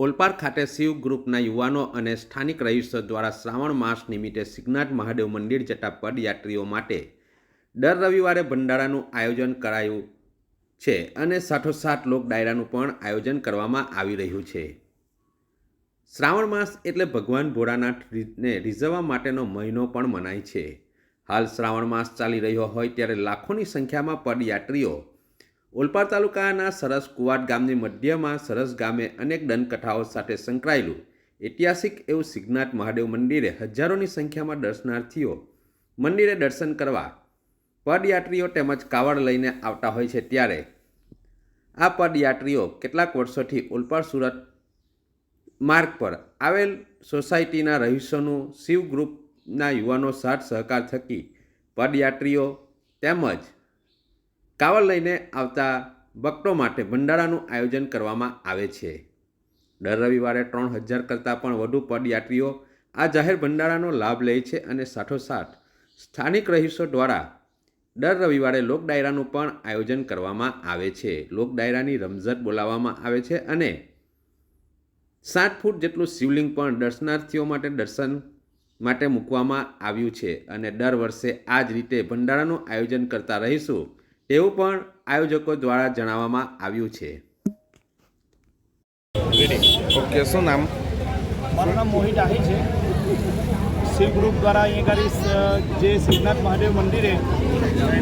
ઓલપાડ ખાતે શિવ ગ્રુપના યુવાનો અને સ્થાનિક રહીશો દ્વારા શ્રાવણ માસ નિમિત્તે સિદ્ધનાથ મહાદેવ મંદિર જતા પદયાત્રીઓ માટે દર રવિવારે ભંડારાનું આયોજન કરાયું છે અને સાથોસાથ લોક ડાયરાનું પણ આયોજન કરવામાં આવી રહ્યું છે. શ્રાવણ માસ એટલે ભગવાન ભોળાનાથને રીઝવવા માટેનો મહિનો પણ મનાય છે. હાલ શ્રાવણ માસ ચાલી રહ્યો હોય ત્યારે લાખોની સંખ્યામાં પદયાત્રીઓ ઓલપાડ તાલુકાના સરસ કુવાટ ગામની મધ્યમાં સરસ ગામે અનેક દંતકથાઓ સાથે સંકળાયેલું ઐતિહાસિક એવું સિદ્ધનાથ મહાદેવ મંદિરે હજારોની સંખ્યામાં દર્શનાર્થીઓ મંદિરે દર્શન કરવા પદયાત્રીઓ તેમજ કાવડ લઈને આવતા હોય છે ત્યારે. આ પદયાત્રીઓ કેટલાક વર્ષોથી ઓલપાડ સુરત માર્ગ પર આવેલ સોસાયટીના રહીશોનું શિવ ગ્રુપના યુવાનો સાથ સહકાર થકી પદયાત્રીઓ તેમજ કાવડ લઈને આવતા ભક્તો માટે ભંડારાનું આયોજન કરવામાં આવે છે. દર રવિવારે ત્રણ હજાર કરતાં પણ વધુ પદયાત્રીઓ આ જાહેર ભંડારાનો લાભ લે છે અને સાથોસાથ સ્થાનિક રહીશો દ્વારા દર રવિવારે લોક ડાયરાનું પણ આયોજન કરવામાં આવે છે. લોક ડાયરાની રમઝટ બોલાવવામાં આવે છે અને સાત ફૂટ જેટલું શિવલિંગ પણ દર્શનાર્થીઓ માટે દર્શન માટે મૂકવામાં આવ્યું છે અને દર વર્ષે આ જ રીતે ભંડારાનું આયોજન કરતા રહીશું. તેવું પણ આયોજકો દ્વારા જણાવવામાં આવ્યું છે. ઓકે શું નામ? મારું નામ મોહિત આહી છે. શિવ ગ્રુપ દ્વારા અહીંયા સ- જે શ્રીનાથ મહાદેવ મંદિરે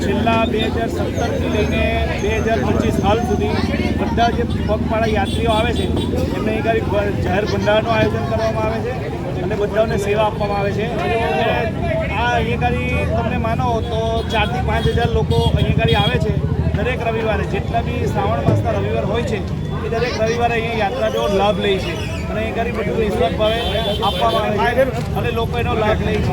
છેલ્લા બે હજાર સત્તરથી લઈને બે હજાર પચીસ હાલ સુધી બધા જે પગપાળા યાત્રીઓ આવે છે એમને અહીં ગાડી જાહેર ભંડારનું આયોજન કરવામાં આવે છે અને બધાને સેવા આપવામાં આવે છે. અહીંયા ગાડી તમને માનો તો ચારથી પાંચ હજાર લોકો અહીંયા ગાડી આવે છે દરેક રવિવારે. જેટલા બી શ્રાવણ માસના રવિવાર હોય છે, એ દરેક રવિવારે અહીંયા યાત્રાનો લાભ લે છે. અને અહીંયા ગરીબ બધું નિઃસ્વાર્થ ભાવે આપવામાં આવે છે અને લોકો એનો લાભ લે છે.